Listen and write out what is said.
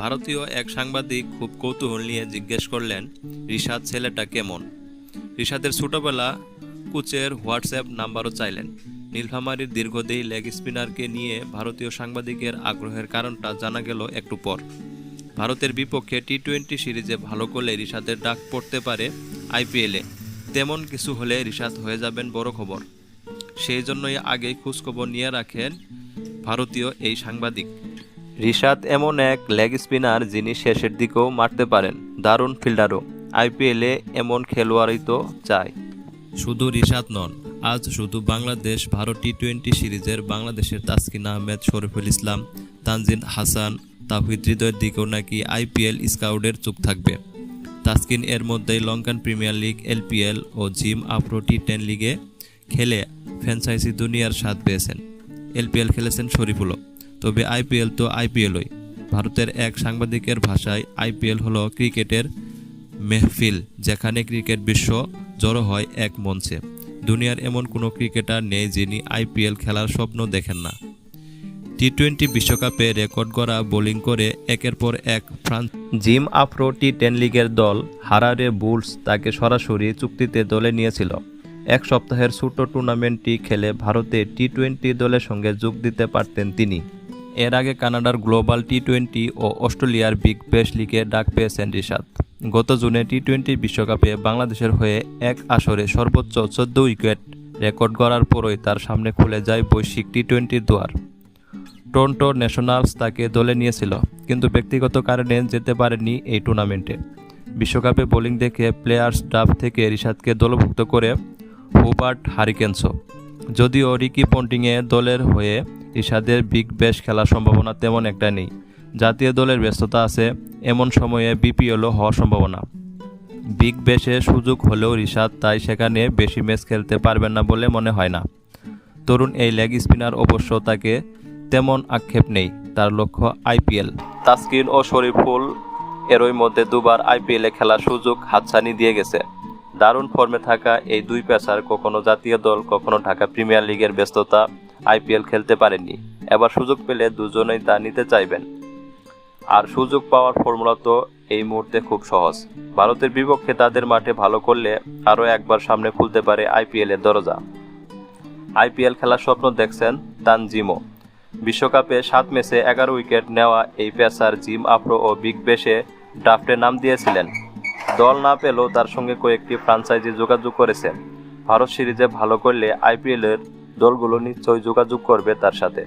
ভারতীয় এক সাংবাদিক খুব কৌতূহল নিয়ে জিজ্ঞেস করলেন, রিশাদ ছেলেটা কেমন? রিশাদের ছোটবেলা কোচের হোয়াটসঅ্যাপ নাম্বারও চাইলেন। নীলফামারীর দীর্ঘদেহী লেগ স্পিনারকে নিয়ে ভারতীয় সাংবাদিকের আগ্রহের কারণটা জানা গেল একটু পর। ভারতের বিপক্ষে টি টোয়েন্টি সিরিজে ভালো করলে রিশাদের ডাক পড়তে পারে আইপিএলে। তেমন কিছু হলে রিশাদ হয়ে যাবেন বড় খবর। সেই জন্যই আগেই খোঁজখবর নিয়ে রাখেন ভারতীয় এই সাংবাদিক। রিশাদ এমন এক লেগ স্পিনার যিনি শেষের দিকেও মারতে পারেন। দারুণ ফিল্ডারও। আইপিএলে এমন খেলোয়াড়ই তো চায় শুধু রিশাদ নন, আজ শুধু বাংলাদেশ ভারত টি টোয়েন্টি সিরিজের বাংলাদেশের তাসকিন আহমেদ, শরীফুল ইসলাম, তানজিন হাসান, তাহিদ হৃদয়ের দিকেও নাকি আইপিএল স্কাউটের চোখ থাকবে। তাসকিন এর মধ্যেই লঙ্কান প্রিমিয়ার লিগ, এলপিএল ও জিম আফ্রো টি টেন লিগে খেলে ফ্র্যাঞ্চাইজি দুনিয়ার স্বাদ পেয়েছেন। এলপিএল খেলেছেন শরীফুলও। তবে আইপিএল তো আইপিএলই। ভারতের এক সাংবাদিকের ভাষায়, আইপিএল হলো ক্রিকেটের মেহফিল, যেখানে ক্রিকেট বিশ্ব জড়ো হয় এক মঞ্চে। দুনিয়ার এমন কোনো ক্রিকেটার নেই যিনি আইপিএল খেলার স্বপ্ন দেখেন না। টি টোয়েন্টি বিশ্বকাপে রেকর্ড গড়া বোলিং করে একের পর এক franchise Zim Afro T ten লিগের দল হারারে বুলস তাকে সরাসরি চুক্তিতে দলে নিয়েছিল। এক সপ্তাহের ছোট টুর্নামেন্টটি খেলে ভারতে টি টোয়েন্টি দলের সঙ্গে যোগ দিতে পারতেন তিনি। এর আগে কানাডার গ্লোবাল টি টোয়েন্টি ও অস্ট্রেলিয়ার বিগ ব্যাশ লিগে ডাক পেয়েছেন রিশাদ। গত জুনে টি টোয়েন্টি বিশ্বকাপে বাংলাদেশের হয়ে এক আসরে সর্বোচ্চ চোদ্দ উইকেট রেকর্ড করার পরই তার সামনে খুলে যায় বৈশ্বিক টি টোয়েন্টির দুয়ার। টরন্টো ন্যাশনালস তাকে দলে নিয়েছিল, কিন্তু ব্যক্তিগত কারণে যেতে পারেনি এই টুর্নামেন্টে। বিশ্বকাপে বোলিং দেখে প্লেয়ার্স ড্রাফ থেকে রিশাদকে দলভুক্ত করে হুবার্ট হারিকেন্সো যদিও রিকি পন্টিংয়ে দলের হয়ে রিশাদের বিগ ব্যাশ খেলার সম্ভাবনা তেমন একটা নেই। জাতীয় দলের ব্যস্ততা আছে, এমন সময়ে বিপিএলও হওয়ার সম্ভাবনা। বিগ ব্যাশে সুযোগ হলেও রিশাদ তাই সেখানে বেশি ম্যাচ খেলতে পারবেন না বলে মনে হয় না। তরুণ এই লেগ স্পিনার অবশ্য তাকে তেমন আক্ষেপ নেই, তার লক্ষ্য আইপিএল। তাসকিন ও শরীফুল এরই মধ্যে দুবার আইপিএলে খেলার সুযোগ হাতছানি দিয়ে গেছে। দারুণ ফর্মে থাকা এই দুই পেসার কখনো জাতীয় দল, কখনো ঢাকা প্রিমিয়ার লিগের ব্যস্ততা আইপিএল খেলতে পারেননি। এবার সুযোগ পেলে দুজনেই তা নিতে চাইবেন। আর সুযোগ পাওয়ার ফর্মুলা তো এই মুহূর্তে খুব সহজ। ভারতের বিপক্ষে তাদের মাঠে ভালো করলে আরও একবার সামনে খুলতে পারে আইপিএলের দরজা। আইপিএল খেলার স্বপ্ন দেখছেন তানজিমো। বিশ্বকাপে সাত ম্যাচে এগারো উইকেট নেওয়া এই পেসার জিম আফ্রো ও বিগ বেশে ড্রাফটে নাম দিয়েছিলেন। দল না পেলেও তার সঙ্গে কয়েকটি ফ্রাঞ্চাইজি যোগাযোগ করেছেন। ভারত সিরিজে ভালো করলে আইপিএলের দলগুলো নিশ্চয়ই যোগাযোগ করবে তার সাথে।